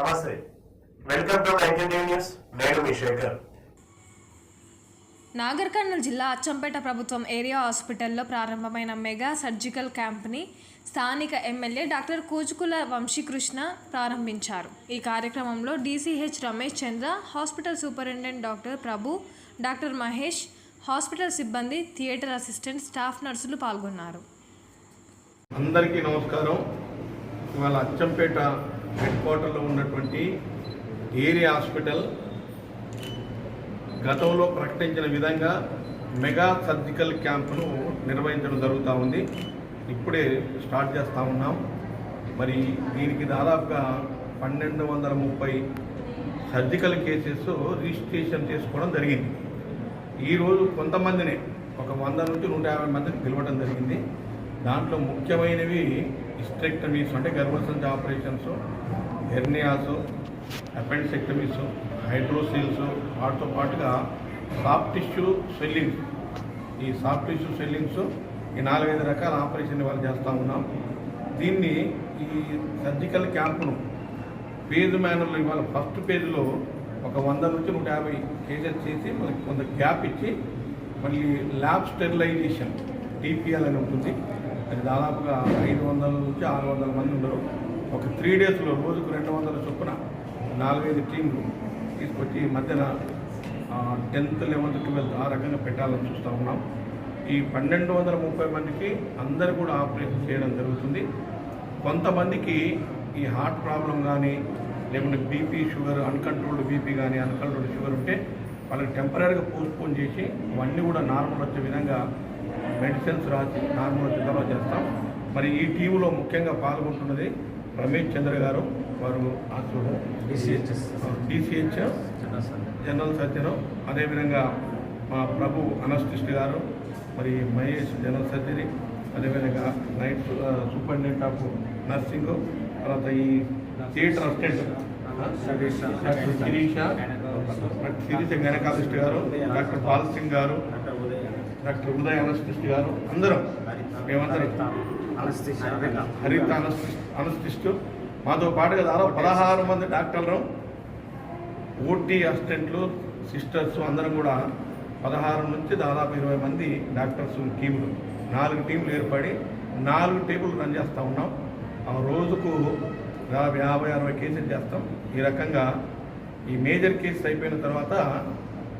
నమస్తే. Welcome to news. నేను మీ శేఖర్. నాగర్ కర్నూలు జిల్లా అచ్చంపేట ప్రభుత్వం ఏరియా హాస్పిటల్లో ప్రారంభమైన మెగా సర్జికల్ క్యాంప్ని స్థానిక ఎమ్మెల్యే డాక్టర్ కూచుకుల వంశీకృష్ణ ప్రారంభించారు. ఈ కార్యక్రమంలో DCH Ramesh Chandra hospital superintendent doctor Prabhu doctor Mahesh hospital సిబ్బంది థియేటర్ అసిస్టెంట్ స్టాఫ్ నర్సులు పాల్గొన్నారు. అందరికీ నమస్కారం. ఇవాళ అచ్చంపేట హెడ్ క్వార్టర్లో ఉన్నటువంటి ఏరియా హాస్పిటల్ గతంలో ప్రకటించిన విధంగా మెగా సర్జికల్ క్యాంపును నిర్వహించడం జరుగుతూ ఉంది. ఇప్పుడే స్టార్ట్ చేస్తూ ఉన్నాం. మరి దీనికి దాదాపుగా పన్నెండు వందల ముప్పై సర్జికల్ కేసెస్ రిజిస్ట్రేషన్ చేసుకోవడం జరిగింది. ఈరోజు కొంతమందిని ఒక వంద నుంచి నూట యాభై మందిని పిలవడం జరిగింది. దాంట్లో ముఖ్యమైనవి హిస్టెక్టమీస్ అంటే గర్భసంచి ఆపరేషన్స్ హెర్నియాస్ అపెండిసెక్టమీస్ హైడ్రోసీల్స్ వాటితో పాటుగా సాఫ్ట్ టిష్యూ స్వెల్లింగ్స్ ఈ సాఫ్ట్ టిష్యూ స్వెల్లింగ్స్ ఈ నాలుగైదు రకాల ఆపరేషన్ వాళ్ళు చేస్తూ ఉన్నాం. దీన్ని ఈ సర్జికల్ క్యాంప్ను పేజ్ మేనర్లో ఇవాళ ఫస్ట్ పేజ్లో ఒక వంద నుంచి నూట యాభై కేజెస్ చేసి మనకి కొంత గ్యాప్ ఇచ్చి మళ్ళీ ల్యాబ్ స్టెరిలైజేషన్ టీపీఎల్ అని ఉంటుంది. అది దాదాపుగా ఐదు వందల నుంచి ఆరు వందల మంది ఉండరు. ఒక త్రీ డేస్లో రోజుకు రెండు వందల చొప్పున నాలుగైదు టీంలు తీసుకొచ్చి మధ్యన టెన్త్ లెవెన్త్ ట్వెల్త్ ఆ రకంగా పెట్టాలని చూస్తూ ఉన్నాం. ఈ పన్నెండు వందల ముప్పై మందికి అందరు కూడా ఆపరేషన్ చేయడం జరుగుతుంది. కొంతమందికి ఈ హార్ట్ ప్రాబ్లం కానీ లేకుంటే బీపీ షుగర్ అన్కంట్రోల్డ్ బీపీ కానీ అన్కంట్రోల్డ్ షుగర్ ఉంటే వాళ్ళకి టెంపరీగా పోస్ట్పోన్ చేసి అవన్నీ కూడా నార్మల్ వచ్చే విధంగా మెడిసిన్స్ రాసి నార్మల్ తర్వాత చేస్తాం. మరి ఈ టీంలో ముఖ్యంగా పాల్గొంటున్నది రమేష్ చంద్ర గారు వారు DCHS. DCH general surgeon. అదేవిధంగా మా ప్రభు అనస్టిస్ట్ గారు మరి మహేష్ జనరల్ సర్జరీ. అదేవిధంగా నైట్ సూపరింటెండెంట్ ఆఫ్ నర్సింగ్. తర్వాత ఈ theatre assistant doctor Sirisha Sirisha gynaecologist గారు డాక్టర్ పాల్ సింగ్ గారు డాక్టర్ ఉదయ్ అనస్టిస్ట్ గారు అందరం మేమందరం హరిత అనస్టిస్ట్ మాతో పాటుగా దాదాపు పదహారు మంది డాక్టర్లు ఓటీ అసిస్టెంట్లు సిస్టర్స్ అందరం కూడా పదహారు నుంచి దాదాపు ఇరవై మంది డాక్టర్స్ టీములు. నాలుగు టీంలు ఏర్పడి నాలుగు టేబుల్ రన్ చేస్తూ ఉన్నాం. ఆ రోజుకు దాదాపు యాభై అరవై కేసులు చేస్తాం. ఈ రకంగా ఈ మేజర్ కేసెస్ అయిపోయిన తర్వాత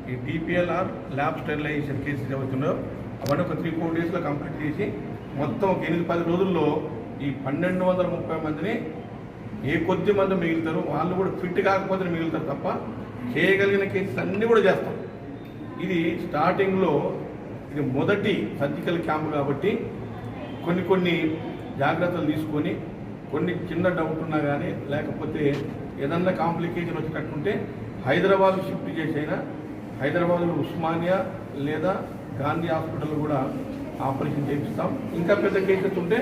ఈ డిపిఎల్ఆర్ ల్యాబ్ స్టెరిలైజేషన్ కేసెస్ ఏవైతున్నాయో అవన్నీ ఒక త్రీ ఫోర్ డేస్లో కంప్లీట్ చేసి మొత్తం ఒక ఎనిమిది పది రోజుల్లో ఈ పన్నెండు వందల ముప్పై మందిని ఏ కొద్ది మంది మిగులుతారు వాళ్ళు కూడా ఫిట్ కాకపోతే మిగులుతారు తప్ప చేయగలిగిన కేసెస్ అన్నీ కూడా చేస్తాం. ఇది స్టార్టింగ్లో ఇది మొదటి సర్జికల్ క్యాంప్ కాబట్టి కొన్ని కొన్ని జాగ్రత్తలు తీసుకొని కొన్ని చిన్న డౌట్ ఉన్నా కానీ లేకపోతే ఏదన్నా కాంప్లికేషన్ వచ్చేటట్టుంటే హైదరాబాద్ షిఫ్ట్ చేసైనా హైదరాబాద్లో ఉస్మానియా లేదా గాంధీ హాస్పిటల్ కూడా ఆపరేషన్ చేపిస్తాం ఇంకా పెద్ద కేసెస్ ఉంటే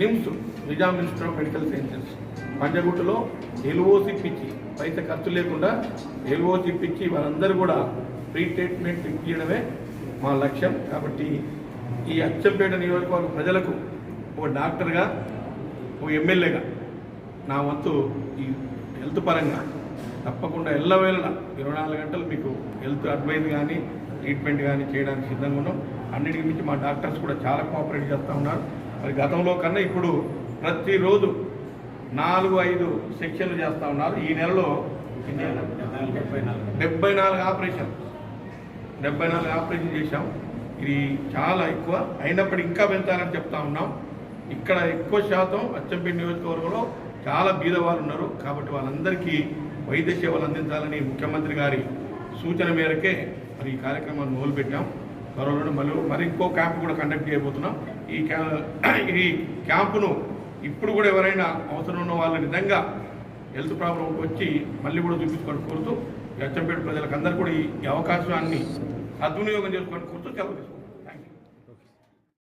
NIMS Nizam institute of medical sciences. పంజగుట్టలో LOC ఇప్పించి పైస ఖర్చు లేకుండా ఎల్ఓసి ఇప్పించి వారందరూ కూడా ఫ్రీ ట్రీట్మెంట్ ఇప్పించడమే మా లక్ష్యం. కాబట్టి ఈ అచ్చంపేట నియోజకవర్గ ప్రజలకు ఒక డాక్టర్గా ఒక ఎమ్మెల్యేగా నా వంతు ఈ హెల్త్ పరంగా తప్పకుండా ఎల్లవేళ ఇరవై నాలుగు గంటలు మీకు హెల్త్ అడ్వైజ్ కానీ ట్రీట్మెంట్ కానీ చేయడానికి సిద్ధంగా ఉన్నాం. అన్నిటికీ మించి మా డాక్టర్స్ కూడా చాలా కోఆపరేట్ చేస్తూ ఉన్నారు. మరి గతంలో కన్నా ఇప్పుడు ప్రతిరోజు నాలుగు ఐదు సెక్షన్లు చేస్తూ ఉన్నారు. ఈ నెలలో డెబ్బై నాలుగు ఆపరేషన్. డెబ్బై నాలుగు ఆపరేషన్ చేశాం. ఇది చాలా ఎక్కువ. అయినప్పటికీ ఇంకా పెంచాలని చెప్తా ఉన్నాం. ఇక్కడ ఎక్కువ శాతం అచ్చంపేట నియోజకవర్గంలో చాలా బీదవాళ్ళు ఉన్నారు. కాబట్టి వాళ్ళందరికీ వైద్య సేవలు అందించాలని ముఖ్యమంత్రి గారి సూచన మేరకే మరి ఈ కార్యక్రమాన్ని మొదలుపెట్టాం. త్వరలో మళ్ళీ మరి ఇంకో క్యాంప్ కూడా కండక్ట్ చేయబోతున్నాం. ఈ క్యా ఈ క్యాంపును ఇప్పుడు కూడా ఎవరైనా అవసరం ఉన్న వాళ్ళు నిజంగా హెల్త్ ప్రాబ్లం వచ్చి మళ్ళీ కూడా చూపించుకొని కోరుతూ అచ్చంపేట ప్రజలకు అందరూ కూడా ఈ అవకాశాన్ని సద్వినియోగం చేసుకొని కోరుతూ సెలవు